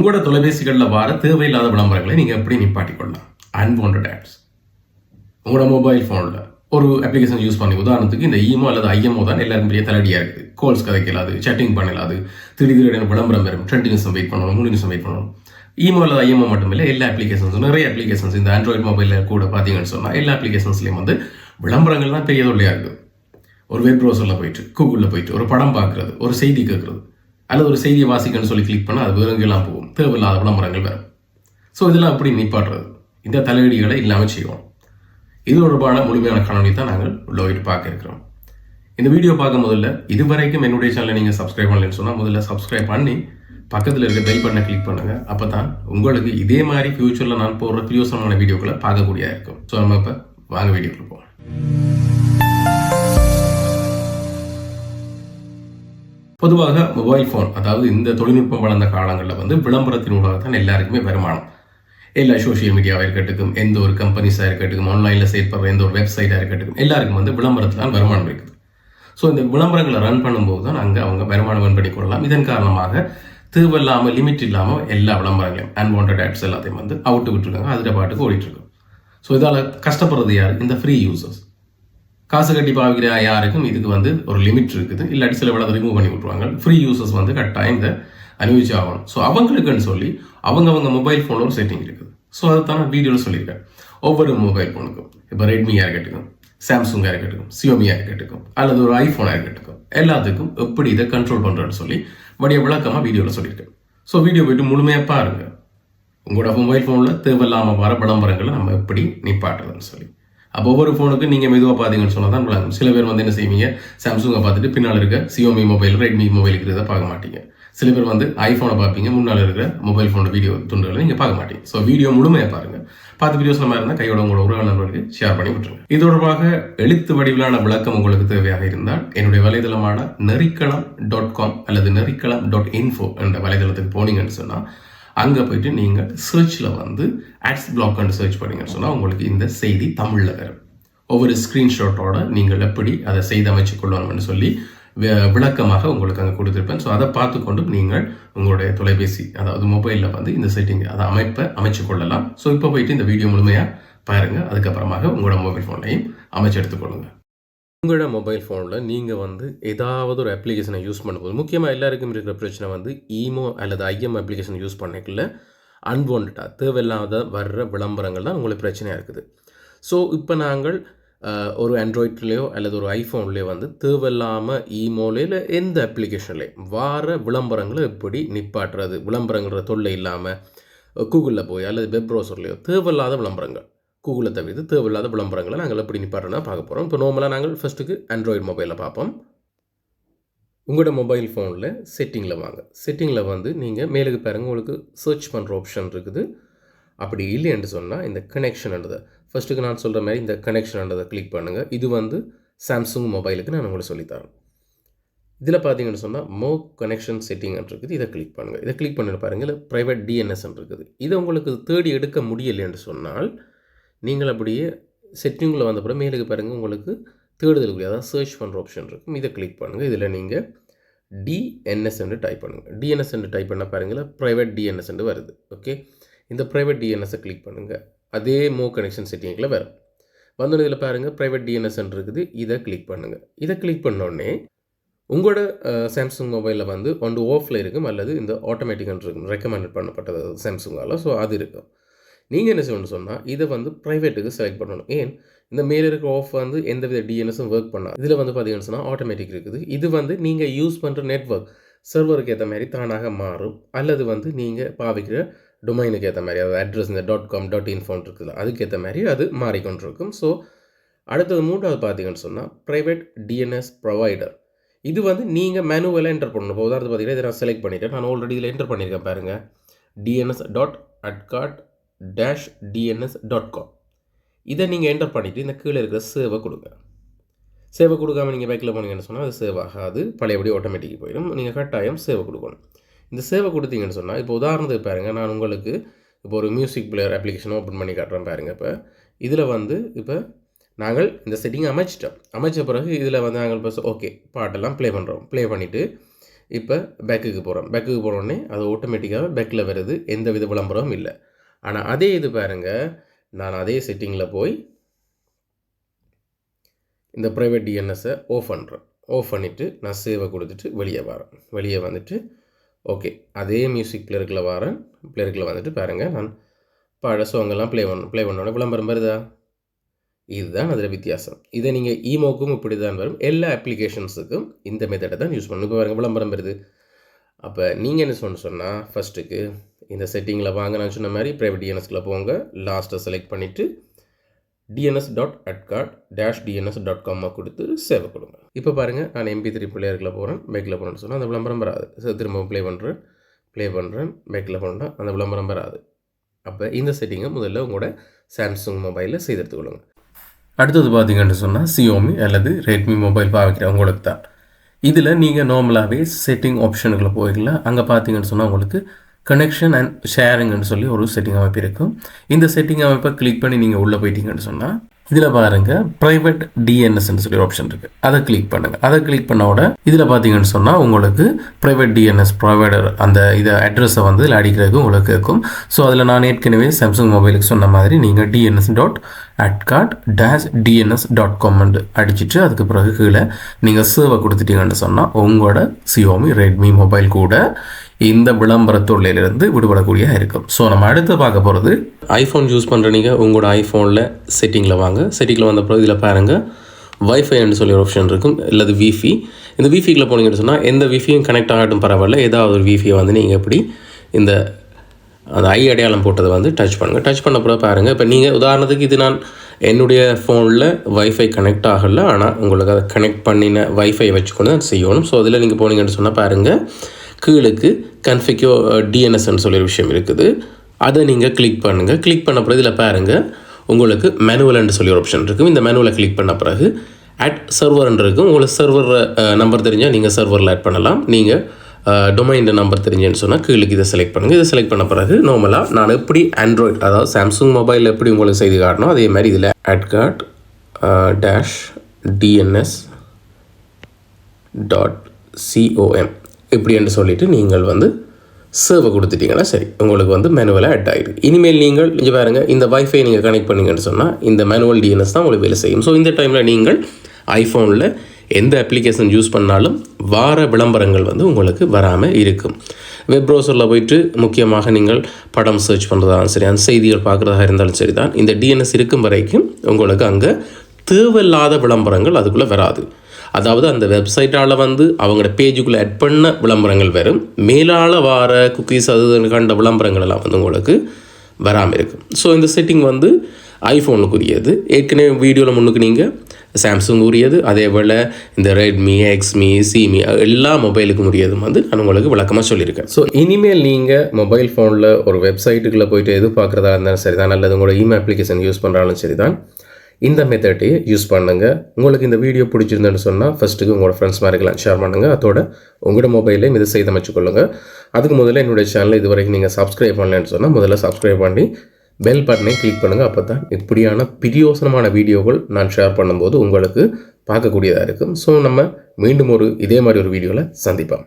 உங்களோட தொலைபேசிகளில் வர தேவையில்லாத விளம்பரங்களை நீங்கள் எப்படி நிப்பாட்டிக்கொள்ளலாம்? அன்வான்ட் ஆப்ஸ் உங்களோட மொபைல் ஃபோனில் ஒரு அப்ளிகேஷன் யூஸ் பண்ணி உதாரணத்துக்கு இந்த ஈமோ அல்லது ஐஎம்ஓ தான் எல்லாரும் பெரிய தலைடியாக இருக்குது கால்ஸ் கதைக்கலாது chatting பண்ணலாது திடீர் விளம்பரம் வரும் ரெண்டு நிமிஷம் வெயிட் பண்ணணும் மூணு நிமிஷம் வெயிட் பண்ணணும். ஈமோ அல்லது ஐஎம்ஓ மட்டும் இல்லை எல்லா அப்ளிகேஷன்ஸும் நிறைய அப்ளிகேஷன்ஸ் இந்த ஆண்ட்ராய்டு மொபைலில் கூட பார்த்தீங்கன்னு சொன்னால் எல்லா அப்ளிகேஷன்ஸ்லையும் வந்து விளம்பரங்கள் தான் பெரிய தொல்லையாக இருக்குது ஒரு வெப் ப்ரௌசரில் போயிட்டு கூகுளில் போயிட்டு ஒரு படம் பார்க்குறது ஒரு செய்தி கேட்குறது. அல்லது ஒரு செய்தியை வாசிக்கணும்னு சொல்லி கிளிக் பண்ணால் அது வேறங்கெல்லாம் போகும். தேவையில்லாத விளம்பரங்கள் வரும். ஸோ இதெல்லாம் எப்படி நிப்பாட்டுறது? இந்த தலையீடுகளை இல்லாமல் செய்வோம். இது தொடர்பான முழுமையான காணொலி தான் நாங்கள் உள்ள போயிட்டு பார்க்க இருக்கிறோம். இந்த வீடியோ பார்க்க முதல்ல இதுவரைக்கும் என்னுடைய சேனலை நீங்கள் சப்ஸ்கிரைப் பண்ணலன்னு சொன்னால் முதல்ல சப்ஸ்கிரைப் பண்ணி பக்கத்தில் இருக்க பெல் பட்டனை கிளிக் பண்ணுங்கள் அப்போ தான் உங்களுக்கு இதே மாதிரி ஃப்யூச்சரில் நான் போடுற பிரியோசனமான வீடியோக்களை பார்க்கக்கூடியதாக இருக்கும். ஸோ நம்ம இப்போ வாங்க வீடியோக்குள்ள போவோம் பொதுவாக மொபைல் ஃபோன் அதாவது இந்த தொழில்நுட்பம் வளர்ந்த காலங்களில் வந்து விளம்பரத்தினூடாக தான் எல்லாருக்குமே வருமானம். எல்லா சோஷியல் மீடியாவாக இருக்கட்டும் எந்த ஒரு கம்பெனிஸாக இருக்கட்டும் ஆன்லைனில் செயல்படுற எந்த ஒரு வெப்சைட்டாக இருக்கட்டும் எல்லாருக்கும் வந்து விளம்பரத்தில் தான் வருமானம் இருக்குது. ஸோ இந்த விளம்பரங்களை ரன் பண்ணும்போது தான் அங்கே அவங்க வருமானம் ரன் பண்ணி கொள்ளலாம். இதன் காரணமாக தேவையில்லாமல் லிமிட் இல்லாமல் எல்லா விளம்பரங்களையும் அன்வான்ட் ஆட்ஸ் எல்லாத்தையும் வந்து அவுட்டு விட்டுருக்காங்க அதில் பாட்டுக்கு ஓடிட்டுருக்கோம் ஸோ இதால் கஷ்டப்படுறது யார்? இந்த ஃப்ரீ யூசர்ஸ் காசு கட்டி பாவிக்கிற யாருக்கும் இதுக்கு வந்து ஒரு லிமிட் இருக்குது. இல்லாட்டி சில விட ரிமூவ் பண்ணி விட்ருவாங்க ஃப்ரீ யூசர்ஸ் வந்து கட்டாயம் இந்த அனுபவிச்சு ஆகணும். ஸோ அவங்களுக்குன்னு சொல்லி அவங்க அவங்க மொபைல் ஃபோனில் ஒரு செட்டிங் இருக்குது. ஸோ அதை தான் நான் வீடியோவில் சொல்லியிருக்கேன். ஒவ்வொரு மொபைல் ஃபோனுக்கும் இப்போ ரெட்மியாக இருக்கட்டும் சாம்சங்காக இருக்கட்டும் சியோமியாக இருக்கட்டும் அல்லது ஒரு ஐஃபோனாக இருக்கட்டும் எல்லாத்துக்கும் எப்படி இதை கண்ட்ரோல் பண்ணுறேன்னு சொல்லி வடிய விளக்கமாக வீடியோவில் சொல்லியிருக்கேன். ஸோ வீடியோ போயிட்டு முழுமையாக பாருங்கள் உங்களோட மொபைல் ஃபோனில் தேவையில்லாமல் வர விளம்பரங்களை நம்ம எப்படி நிப்பாட்டுறதுன்னு சொல்லி. அப்போ ஒவ்வொரு ஃபோனுக்கு நீங்கள் மெதுவாக பார்த்தீங்கன்னு சொன்னால் தான் விளங்கும். சில பேர் வந்து என்ன செய்வீங்க? சாம்சங்கை பார்த்துட்டு பின்னால் இருக்க சியோமி மொபைல் ரெட்மி மொபைல் இருக்கிறத பார்க்க மாட்டீங்க. சில பேர் வந்து ஐஃபோனை பார்ப்பீங்க முன்னால் இருக்கிற மொபைல் ஃபோனோட வீடியோ துண்டுகளை நீங்கள் பார்க்க மாட்டீங்க. ஸோ வீடியோ முழுமையாக பாருங்கள் பார்த்து வீடியோஸ் நம்ம இருந்தால் கையோட உங்களோட உறவு நண்பர்களுக்கு ஷேர் பண்ணி விட்டுருங்க. இது தொடர்பாக எழுத்து வடிவிலான விளக்கம் உங்களுக்கு தேவையாக இருந்தால் என்னுடைய வலைதளமான நெறிக்களம் டாட் காம் அல்லது நெறிக்களம் டாட் இன்ஃபோ என்ற வலைதளத்துக்கு போனீங்கன்னு சொன்னால் அங்கே போயிட்டு நீங்கள் சர்ச்சில் வந்து ஆட்ஸ் பிளாக்னு சர்ச் பண்ணீங்கன்னு சொன்னால் உங்களுக்கு இந்த செய்தி தமிழில் வரும். ஒவ்வொரு ஸ்க்ரீன்ஷாட்டோட நீங்கள் எப்படி அதை செய்து அமைச்சு கொள்ளணும்னு சொல்லி வி- விளக்கமாக உங்களுக்கு அங்கே கொடுத்துருப்பேன். ஸோ அதை பார்த்துக்கொண்டு நீங்கள் உங்களுடைய தொலைபேசி அதாவது மொபைலில் வந்து இந்த செட்டிங் அதை அமைப்பை அமைச்சு கொள்ளலாம். ஸோ இப்போ போயிட்டு இந்த வீடியோ முழுமையாக பாருங்கள் அதுக்கப்புறமாக உங்களோட மொபைல் ஃபோனையும் அமைச்சு எடுத்துக்கொள்ளுங்கள் உங்களோட மொபைல் ஃபோனில் நீங்கள் வந்து ஏதாவது ஒரு அப்ளிகேஷனை யூஸ் பண்ணும்போது முக்கியமாக எல்லாருக்கும் இருக்கிற பிரச்சனை வந்து ஈமோ அல்லது ஐஎம் அப்ளிகேஷன் யூஸ் பண்ணிக்கல அன்வான்டாக தேவையில்லாத வர்ற விளம்பரங்கள் தான் உங்களுக்கு பிரச்சனையாக இருக்குது. ஸோ இப்போ நாங்கள் ஒரு ஆண்ட்ராய்ட்லேயோ அல்லது ஒரு ஐஃபோன்லேயோ வந்து தேவையில்லாமல் ஈமோலே இல்லை எந்த அப்ளிகேஷன்லேயும் வார விளம்பரங்களை எப்படி நிப்பாட்டுறது? விளம்பரங்கிற தொல்லை இல்லாமல் கூகுளில் போய் அல்லது வெப் ப்ரௌசர்லேயோ தேவையில்லாத விளம்பரங்கள். கூகுளை தவிர்த்து தேவையில்லாத விளம்பரங்களை நாங்கள் எப்படி நிப்பாட்டுறோம்னா பார்க்க போகிறோம் இப்போ நார்மலாக நாங்கள் ஃபஸ்ட்டுக்கு ஆண்ட்ராய்டு மொபைலில் பார்ப்போம். உங்களோட மொபைல் ஃபோனில் செட்டிங்கில் வாங்க. செட்டிங்கில் வந்து நீங்கள் மேலுக்கு பாருங்க உங்களுக்கு சர்ச் பண்ணுற ஆப்ஷன் இருக்குது. அப்படி இல்லைன்னு சொன்னால் இந்த கனெக்ஷன்ன்றதை ஃபஸ்ட்டுக்கு நான் சொல்கிற மாதிரி இந்த கனெக்ஷன்ன்றதை கிளிக் பண்ணுங்கள் இது வந்து சாம்சங் மொபைலுக்கு நான் உங்களுக்கு சொல்லித்தரேன். இதில் பார்த்தீங்கன்னு சொன்னால் மோ கனெக்ஷன் செட்டிங் இருக்குது. இதை கிளிக் பண்ணுங்கள் இதை கிளிக் பண்ணிட்டு பாருங்கள் இல்லை ப்ரைவேட் டிஎன்எஸ் இருக்குது. இதை உங்களுக்கு தேடி எடுக்க முடியலைன்னு சொன்னால் நீங்கள் அப்படியே செட்டிங்கில் வந்த பிறகு மேலுக்கு பாருங்கள் உங்களுக்கு தேடுதலுக்குரிய அதாவது சர்ச் பண்ணுற ஆப்ஷன் இருக்கும். இதை கிளிக் பண்ணுங்கள் இதில் நீங்கள் டிஎன்எஸ் என்று டைப் பண்ணுங்கள் டிஎன்எஸ் என்று டைப் பண்ண பாருங்கள் ப்ரைவேட் டிஎன்எஸ் என்று வருது. ஓகே இந்த ப்ரைவேட் டிஎன்எஸை கிளிக் பண்ணுங்கள் அதே மோ கனெக்ஷன் செட்டிங்கில் வரும். வந்தோடனே இதில் பாருங்கள் ப்ரைவேட் டிஎன்எஸ் இருக்குது. இதை கிளிக் பண்ணுங்கள் இதை கிளிக் பண்ணோடனே உங்களோட சாம்சங் மொபைலில் வந்து ஒன்று ஆஃபில் இருக்கும் அல்லது இந்த ஆட்டோமேட்டிக்கன் இருக்கும் ரெக்கமெண்டட் பண்ணப்பட்டது சாம்சங்கால் ஸோ அது இருக்கும். நீங்கள் என்ன செய்யணும்னு சொன்னால் இதை வந்து ப்ரைவேட்டுக்கு செலக்ட் பண்ணணும். ஏன்? இந்த மேலே இருக்கிற ஆஃப் வந்து எந்த வித டிஎன்எஸும் ஒர்க் பண்ணாது. இதில் வந்து பார்த்தீங்கன்னு சொன்னால் ஆட்டோமேட்டிக் இருக்குது. இது வந்து நீங்கள் யூஸ் பண்ணுற நெட்வொர்க் சர்வருக்கு ஏற்ற மாதிரி தானாக மாறும். அல்லது வந்து நீங்கள் பாவிக்கிற டொமைனுக்கு ஏற்ற மாதிரி அதாவது அட்ரஸ் இந்த டாட் காம் டாட் இன்ஃபோன் இருக்குது அதுக்கேற்ற மாதிரி அது மாறிக்கொண்டிருக்கும். ஸோ அடுத்தது மூன்றாவது பார்த்தீங்கன்னு சொன்னால் ப்ரைவேட் டிஎன்எஸ் ப்ரொவைடர் இது வந்து நீங்கள் மேனுவலாக என்டர் பண்ணணும். இப்போ உதாரணத்துக்கு பார்த்தீங்கன்னா இதை நான் செலக்ட் பண்ணிவிட்டேன் நான் ஆல்ரெடி இதில் என்டர் பண்ணியிருக்கேன் பாருங்கள் DNS dot AdGuard dash DNS dot com இதை நீங்கள் என்டர் பண்ணிவிட்டு இந்த கீழே இருக்கிற சேவை கொடுங்க. சேவை கொடுக்காம நீங்கள் பைக்கில் போனீங்கன்னு சொன்னால் அது சேவ் ஆகாது. பழையபடி ஆட்டோமேட்டிக் போயிடும். நீங்கள் கட்டாயம் சேவை கொடுக்கணும். இந்த சேவை கொடுத்தீங்கன்னு சொன்னால் இப்போ உதாரணத்துக்கு பாருங்கள் நான் உங்களுக்கு இப்போ ஒரு மியூசிக் பிளேயர் அப்ளிகேஷன் ஓப்பன் பண்ணி காட்டுறேன் பாருங்கள் இப்போ. இதில் வந்து இப்போ நாங்கள் இந்த செட்டிங் அமைச்சிட்டோம். அமைச்ச பிறகு இதில் வந்து நாங்கள் இப்போ ஓகே பாட்டெல்லாம் ப்ளே பண்ணுறோம் ப்ளே பண்ணிவிட்டு இப்போ பேக்குக்கு போகிறோம் பேக்குக்கு போனோடனே அது ஆட்டோமேட்டிக்காக பேக்கில் வருது. எந்த வித விளம்பரமும் இல்லை. ஆனால் அதே இது பாருங்கள் நான் அதே செட்டிங்கில் போய் இந்த ப்ரைவேட் டிஎன்எஸை ஆஃப் பண்ணுறேன் ஆஃப் பண்ணிவிட்டு நான் சேவை கொடுத்துட்டு வெளியே வரேன். வெளியே வந்துட்டு ஓகே அதே மியூசிக் பிளேயருக்கில் வரேன். பிளேயருக்கில் வந்துட்டு பாருங்கள் நான் பழ சாங்கெல்லாம் ப்ளே பண்ண ப்ளே பண்ணோட விளம்பரம் வருதா? இதுதான் அதில் வித்தியாசம். இதை நீங்கள் ஈமோக்கும் இப்படி தான் வரும். எல்லா அப்ளிகேஷன்ஸுக்கும் இந்த மெத்தடை தான் யூஸ் பண்ணணும். இப்போ பாருங்கள் விளம்பரம் வருது. அப்போ நீங்கள் என்ன சொன்ன சொன்னால் ஃபஸ்ட்டுக்கு இந்த செட்டிங்கில் வாங்க நான் சொன்ன மாதிரி ப்ரைவேட் டிஎன்எஸ்கில் போங்க. லாஸ்ட்டை செலக்ட் பண்ணிவிட்டு DNS dot AdGuard dash DNS dot காமாக கொடுத்து சேவை கொடுங்க. இப்போ பாருங்கள் நான் எம்பி த்ரீ பிளேயருக்குள்ள போகிறேன் மேக்கில் போகிறேன்னு சொன்னால் அந்த விளம்பரம் வராது. ஸோ திரும்ப ப்ளே பண்ணுறேன் ப்ளே பண்ணுறேன் மேக்கில் போனால் அந்த விளம்பரம் வராது. அப்போ இந்த செட்டிங்கை முதல்ல உங்களோட சாம்சங் மொபைலில் செய்து எடுத்துக்கொள்ளுங்க. அடுத்தது பார்த்தீங்கன்னு சொன்னால் சியோமி அல்லது ரெட்மி மொபைல் பாவிக்கிறவங்களுக்கு தான். இதில் நீங்கள் நார்மலாகவே செட்டிங் ஆப்ஷனுக்குள்ள போயிடலாம் அங்கே பார்த்தீங்கன்னு சொன்னால் உங்களுக்கு கனெக்ஷன் அண்ட் ஷேரிங்னு சொல்லி ஒரு செட்டிங் அமைப்பு இருக்கும். இந்த செட்டிங் அமைப்பை கிளிக் பண்ணி நீங்கள் உள்ளே போயிட்டீங்கன்னு சொன்னால் இதில் பாருங்கள் ப்ரைவேட் டிஎன்எஸ்ன்னு சொல்லி ஆப்ஷன் இருக்குது அதை கிளிக் பண்ணுங்கள் அதை கிளிக் பண்ணோட இதில் பார்த்தீங்கன்னு சொன்னால் உங்களுக்கு ப்ரைவேட் டிஎன்எஸ் ப்ரொவைடர் அந்த இதை அட்ரஸை வந்து இதில் அடிக்கிறதுக்கு உங்களுக்கு இருக்கும். ஸோ அதில் நான் ஏற்கனவே சாம்சங் மொபைலுக்கு சொன்ன மாதிரி நீங்கள் DNS dot AdGuard dash DNS dot காம்னு அடிச்சுட்டு அதுக்கு பிறகு கீழே நீங்கள் சேவை கொடுத்துட்டீங்கன்னு சொன்னால் உங்களோட சியோமி ரெட்மி மொபைல் கூட இந்த விளம்பர தொழிலிருந்து விடுபடக்கூடிய இருக்கும். ஸோ நம்ம அடுத்து பார்க்க போகிறது ஐஃபோன் யூஸ் பண்ணுற நீங்கள் உங்களோட ஐஃபோனில் செட்டிங்கில் வாங்க. செட்டிங்கில் வந்த பிறகு இதில் பாருங்கள் வைஃபைன்னு சொல்லி ஒரு ஆப்ஷன் இருக்கும் இல்லது விஃபி இந்த விஃபிக்கில் போனீங்கன்னு சொன்னால் எந்த விஃபியும் கனெக்ட் ஆகட்டும் பரவாயில்ல. ஏதாவது ஒரு விஃபியை வந்து நீங்கள் எப்படி இந்த அந்த ஐ அடையாளம் போட்டதை வந்து டச் பண்ணுங்கள் டச் பண்ண பிறகு பாருங்கள் இப்போ நீங்கள் உதாரணத்துக்கு இது நான் என்னுடைய ஃபோனில் வைஃபை கனெக்ட் ஆகலை ஆனால் உங்களுக்கு அதை கனெக்ட் பண்ணின வைஃபை வச்சுக்கொண்டு தான் செய்யணும். ஸோ அதில் நீங்கள் போனீங்கன்னு சொன்னால் பாருங்கள் கீழுக்கு கன்ஃபிக்யோ டிஎன்எஸ்ன்னு சொல்லி ஒரு விஷயம் இருக்குது. அதை நீங்கள் கிளிக் பண்ணுங்கள் கிளிக் பண்ண பிறகு இதில் பாருங்கள் உங்களுக்கு மேனுவல்னு சொல்லி ஒரு ஆப்ஷன் இருக்கும். இந்த மேனுவலை கிளிக் பண்ண பிறகு அட் சர்வர்ன்னு இருக்கும். உங்களுக்கு சர்வர் நம்பர் தெரிஞ்சால் நீங்கள் சர்வரில் ஆட் பண்ணலாம். நீங்கள் டொமைன் நம்பர் தெரிஞ்சேன்னு சொன்னால் கீழுக்கு இதை செலக்ட் பண்ணுங்கள் இதை செலக்ட் பண்ண பிறகு நார்மலாக நான் எப்படி ஆண்ட்ராய்ட் அதாவது சாம்சங் மொபைலில் எப்படி உங்களுக்கு செய்து காட்டணும் அதே மாதிரி இதில் AdGuard dash DNS dot COM இப்படின்னு சொல்லிட்டு நீங்கள் வந்து சேவை கொடுத்துட்டீங்கன்னா சரி உங்களுக்கு வந்து மேனுவலாக அட் ஆகிடுது இனிமேல் நீங்கள் இங்கே பாருங்கள் இந்த வைஃபை நீங்கள் கனெக்ட் பண்ணீங்கன்னு சொன்னால் இந்த மேனுவல் டிஎன்எஸ் தான் உங்களுக்கு வேலை செய்யும். ஸோ இந்த டைமில் நீங்கள் ஐஃபோனில் எந்த அப்ளிகேஷன் யூஸ் பண்ணாலும் வார விளம்பரங்கள் வந்து உங்களுக்கு வராமல் இருக்கும். வெப் ப்ரௌசரில் போயிட்டு முக்கியமாக நீங்கள் படம் சர்ச் பண்ணுறதாலும் சரி அந்த செய்திகள் பார்க்குறதா இருந்தாலும் சரி தான் இந்த டிஎன்எஸ் இருக்கும் வரைக்கும் உங்களுக்கு அங்கே தேவையில்லாத விளம்பரங்கள் அதுக்குள்ளே வராது. அதாவது அந்த வெப்சைட்டால் வந்து அவங்களோட பேஜுக்குள்ளே ஆட் பண்ண விளம்பரங்கள் வரும். மேலால் வார குக்கீஸ் அது கண்ட விளம்பரங்கள் எல்லாம் வந்து உங்களுக்கு வராமல் இருக்கும். ஸோ இந்த செட்டிங் வந்து ஐஃபோனுக்குரியது ஏற்கனவே வீடியோவில் முன்னுக்கு நீங்கள் சாம்சங் உரியது அதே போல் இந்த ரெட்மி எக்ஸ்மி சிமி எல்லா மொபைலுக்கும் உரியதும் வந்து நான் உங்களுக்கு விளக்கமாக சொல்லியிருக்கேன். ஸோ இனிமேல் நீங்கள் மொபைல் ஃபோனில் ஒரு வெப்சைட்டுக்குள்ளே போயிட்டு எது பார்க்குறதா இருந்தாலும் சரி தான் அல்லது உங்களோட இமெயில் அப்ளிகேஷன் யூஸ் பண்ணுறாலும் சரி தான் இந்த மெத்தட்டையே யூஸ் பண்ணுங்கள் உங்களுக்கு இந்த வீடியோ பிடிச்சிருந்தேன்னு சொன்னால் ஃபஸ்ட்டுக்கு உங்களோட ஃப்ரெண்ட்ஸ் மாதிரிலாம் ஷேர் பண்ணுங்கள் அதோட உங்களோட மொபைல்லையும் இதை செய்து அமைச்சுக்கொள்ளுங்கள் அதுக்கு முதல்ல என்னுடைய சேனலை இது வரைக்கும் நீங்கள் சப்ஸ்கிரைப் பண்ணலன்னு சொன்னால் முதல்ல சப்ஸ்கிரைப் பண்ணி பெல் பட்டனை கிளிக் பண்ணுங்கள் அப்போ தான் இப்படியான பிரியோசனமான வீடியோக்கள் நான் ஷேர் பண்ணும்போது உங்களுக்கு பார்க்கக்கூடியதாக இருக்கும். ஸோ நம்ம மீண்டும் ஒரு இதே மாதிரி ஒரு வீடியோவில் சந்திப்போம்.